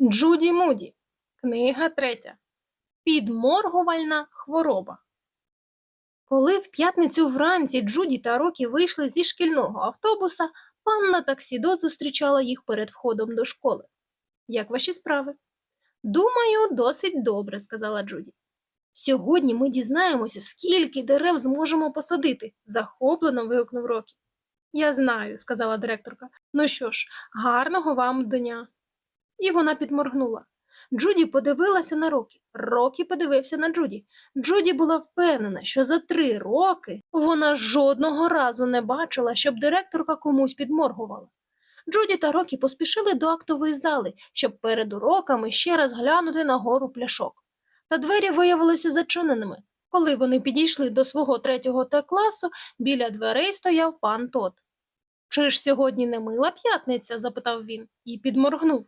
Джуді Муді. Книга третя. Підморгувальна хвороба. Коли в п'ятницю вранці Джуді та Рокі вийшли зі шкільного автобуса, панна Таксідо зустрічала їх перед входом до школи. Як ваші справи? Думаю, досить добре, сказала Джуді. Сьогодні ми дізнаємося, скільки дерев зможемо посадити, захоплено вигукнув Рокі. Я знаю, сказала директорка. Ну що ж, гарного вам дня. І вона підморгнула. Джуді подивилася на Рокі. Рокі подивився на Джуді. Джуді була впевнена, що за три роки вона жодного разу не бачила, щоб директорка комусь підморгувала. Джуді та Рокі поспішили до актової зали, щоб перед уроками ще раз глянути на гору пляшок. Та двері виявилися зачиненими. Коли вони підійшли до свого третього Т класу, біля дверей стояв пан Тот. Чи ж сьогодні не мила п'ятниця? запитав він і підморгнув.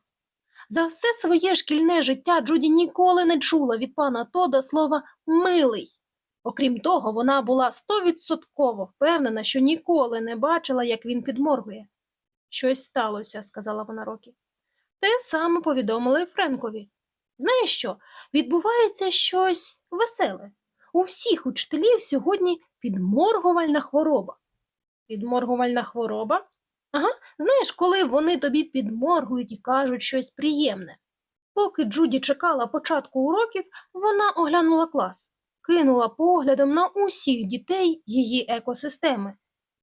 За все своє шкільне життя Джуді ніколи не чула від пана Тода слова милий. Окрім того, вона була стовідсотково впевнена, що ніколи не бачила, як він підморгує. Щось сталося, сказала вона Рокі. Те саме повідомили Френкові. Знаєш що? Відбувається щось веселе. У всіх учителів сьогодні підморгувальна хвороба. Підморгувальна хвороба? Ага, знаєш, коли вони тобі підморгують і кажуть щось приємне. Поки Джуді чекала початку уроків, вона оглянула клас, кинула поглядом на усіх дітей її екосистеми.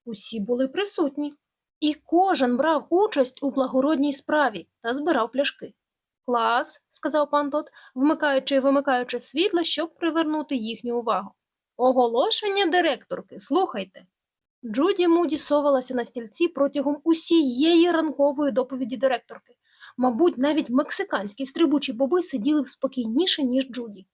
Усі були присутні, і кожен брав участь у благородній справі та збирав пляшки. Клас, сказав пан Тот, вмикаючи і вимикаючи світло, щоб привернути їхню увагу. Оголошення директорки, слухайте. Джуді Муді совалася на стільці протягом усієї ранкової доповіді директорки. Мабуть, навіть мексиканські стрибучі боби сиділи спокійніше, ніж Джуді.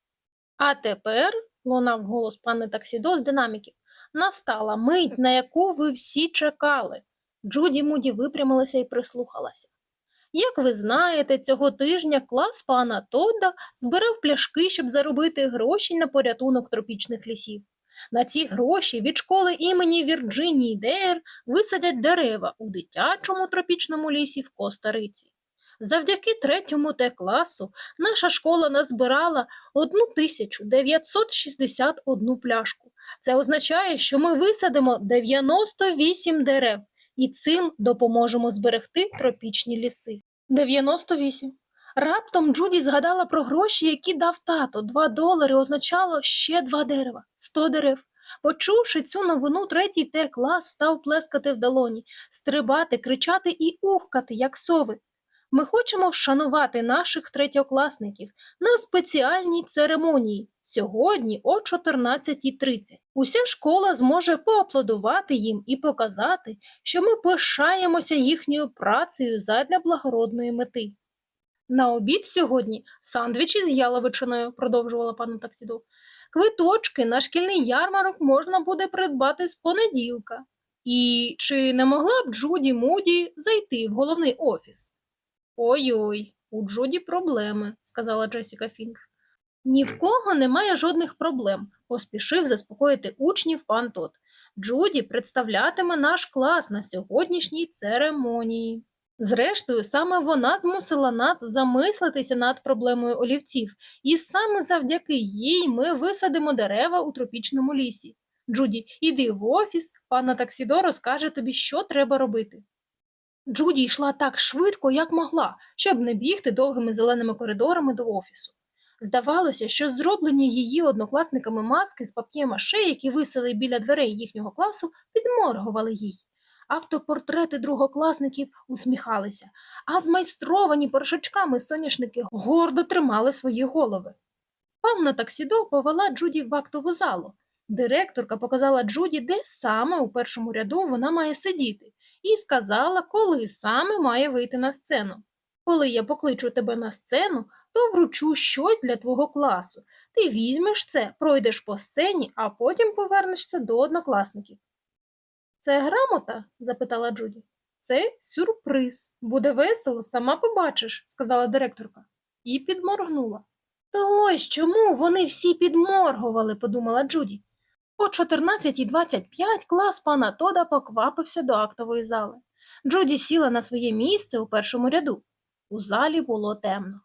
А тепер, лунав голос пани Таксідо з динаміків, настала мить, на яку ви всі чекали. Джуді Муді випрямилася і прислухалася. Як ви знаєте, цього тижня клас пана Тодда збирав пляшки, щоб заробити гроші на порятунок тропічних лісів. На ці гроші від школи імені Вірджинії Дейр висадять дерева у дитячому тропічному лісі в Коста-Риці. Завдяки третьому Т-класу наша школа назбирала 1961 пляшку. Це означає, що ми висадимо 98 дерев і цим допоможемо зберегти тропічні ліси. 98. Раптом Джуді згадала про гроші, які дав тато. Два долари означало ще два дерева, сто дерев. Почувши цю новину, третій Т клас став плескати в долоні, стрибати, кричати і ухкати, як сови. Ми хочемо вшанувати наших третьокласників на спеціальній церемонії сьогодні о 14.30. Уся школа зможе поаплодувати їм і показати, що ми пишаємося їхньою працею задля благородної мети. На обід сьогодні сандвічі з яловичиною, продовжувала пану Таксіду. Квиточки на шкільний ярмарок можна буде придбати з понеділка. І чи не могла б Джуді Муді зайти в головний офіс? Ой-ой, у Джуді проблеми, сказала Джесіка Фінч. Ні в кого немає жодних проблем, поспішив заспокоїти учнів пан Тот. Джуді представлятиме наш клас на сьогоднішній церемонії. Зрештою, саме вона змусила нас замислитися над проблемою олівців, і саме завдяки їй ми висадимо дерева у тропічному лісі. Джуді, іди в офіс, пана Таксідо розкаже тобі, що треба робити. Джуді йшла так швидко, як могла, щоб не бігти довгими зеленими коридорами до офісу. Здавалося, що зроблені її однокласниками маски з пап'є-маше, які висели біля дверей їхнього класу, підморгували їй. Автопортрети другокласників усміхалися, а змайстровані порошочками соняшники гордо тримали свої голови. Павна Таксідо повела Джуді в актову залу. Директорка показала Джуді, де саме у першому ряду вона має сидіти, і сказала, коли саме має вийти на сцену. Коли я покличу тебе на сцену, то вручу щось для твого класу. Ти візьмеш це, пройдеш по сцені, а потім повернешся до однокласників. Це грамота? запитала Джуді. Це сюрприз. Буде весело, сама побачиш, сказала директорка. І підморгнула. То ось чому вони всі підморгували, подумала Джуді. О 14.25 клас пана Тода поквапився до актової зали. Джуді сіла на своє місце у першому ряду. У залі було темно.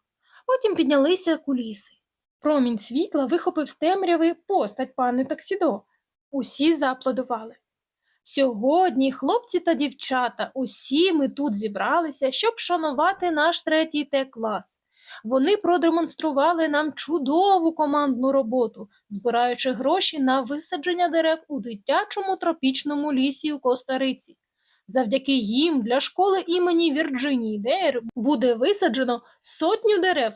Потім піднялися куліси. Промінь світла вихопив з темряви постать пани Таксідо. Усі зааплодували. Сьогодні, хлопці та дівчата, усі ми тут зібралися, щоб шанувати наш третій Т-клас. Вони продемонстрували нам чудову командну роботу, збираючи гроші на висадження дерев у дитячому тропічному лісі у Коста-Риці. Завдяки їм для школи імені Вірджинії Дейр буде висаджено сотню дерев.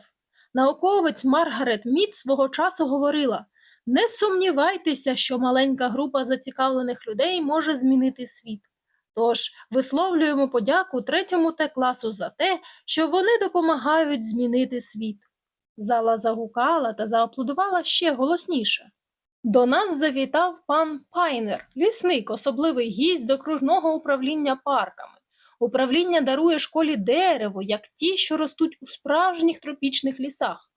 Науковець Маргарет Мід свого часу говорила: не сумнівайтеся, що маленька група зацікавлених людей може змінити світ. Тож висловлюємо подяку третьому Т-класу за те, що вони допомагають змінити світ. Зала загукала та зааплодувала ще голосніше. До нас завітав пан Пайнер, лісник, особливий гість з окружного управління парками. Управління дарує школі дерево, як ті, що ростуть у справжніх тропічних лісах.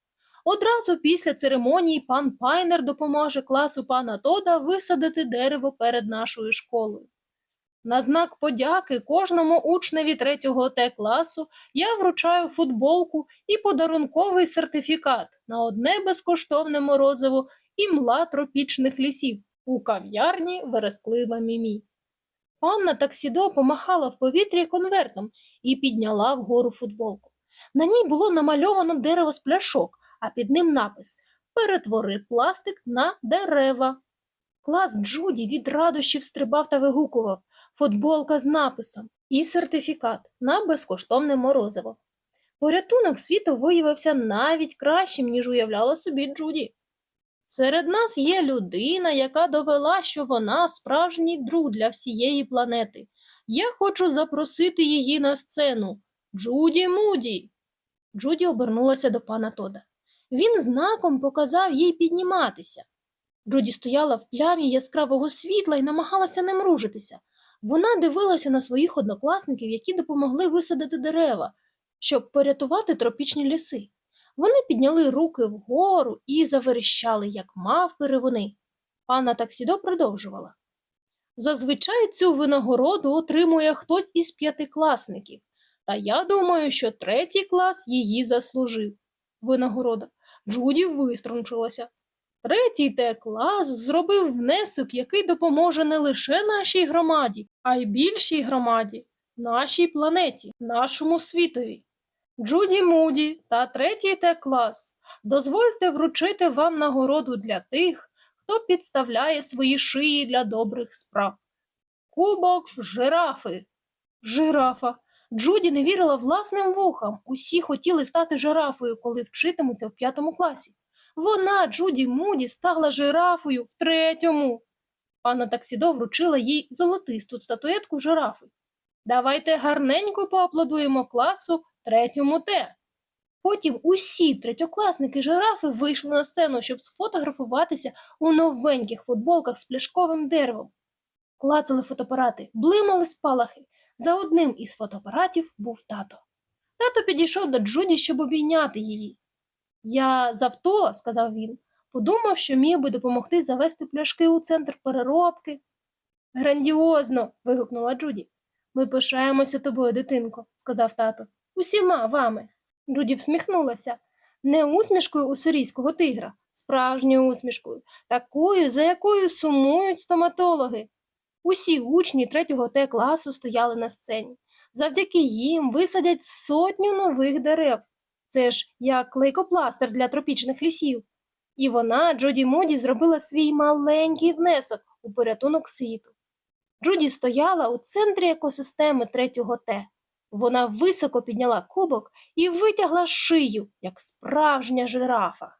Одразу після церемонії пан Пайнер допоможе класу пана Тода висадити дерево перед нашою школою. На знак подяки кожному учневі 3 Т класу я вручаю футболку і подарунковий сертифікат на одне безкоштовне морозиво і мла тропічних лісів у кав'ярні Вересклива Мімі. Панна Таксідо помахала в повітрі конвертом і підняла вгору футболку. На ній було намальовано дерево з пляшок, а під ним напис Перетвори пластик на дерева. Клас Джуді від радощів стрибав та вигукував футболка з написом і сертифікат на безкоштовне морозиво. Порятунок світу виявився навіть кращим, ніж уявляла собі Джуді. Серед нас є людина, яка довела, що вона справжній друг для всієї планети. Я хочу запросити її на сцену. Джуді Муді. Джуді обернулася до пана Тода. Він знаком показав їй підніматися. Джуді стояла в плямі яскравого світла і намагалася не мружитися. Вона дивилася на своїх однокласників, які допомогли висадити дерева, щоб порятувати тропічні ліси. Вони підняли руки вгору і заверещали, як мавпи вони. Пана Таксідо продовжувала. Зазвичай цю винагороду отримує хтось із п'ятикласників, та я думаю, що третій клас її заслужив. Винагорода. Джуді виструнчилася. Третій Т-клас зробив внесок, який допоможе не лише нашій громаді, а й більшій громаді, нашій планеті, нашому світові. Джуді Муді та третій Т-клас, дозвольте вручити вам нагороду для тих, хто підставляє свої шиї для добрих справ. Кубок жирафи. Жирафа. Джуді не вірила власним вухам. Усі хотіли стати жирафою, коли вчитимуться в п'ятому класі. Вона, Джуді Муді, стала жирафою в третьому. Пана Таксідо вручила їй золотисту статуетку жирафи. Давайте гарненько поаплодуємо класу третьому Т. Потім усі третьокласники жирафи вийшли на сцену, щоб сфотографуватися у новеньких футболках з пляшковим деревом. Клацали фотоапарати, блимали спалахи. За одним із фотоапаратів був тато. Тато підійшов до Джуді, щоб обійняти її. Я з авто, сказав він, подумав, що міг би допомогти завести пляшки у центр переробки. Грандіозно. вигукнула Джуді. Ми пишаємося тобою, дитинко, сказав тато. Усіма вами. Джуді всміхнулася. Не усмішкою уссурійського тигра, справжньою усмішкою, такою, за якою сумують стоматологи. Усі учні третього Т класу стояли на сцені. Завдяки їм висадять сотню нових дерев. Це ж як лейкопластир для тропічних лісів. І вона, Джуді Моді, зробила свій маленький внесок у порятунок світу. Джуді стояла у центрі екосистеми третього Т. Вона високо підняла кубок і витягла шию, як справжня жирафа.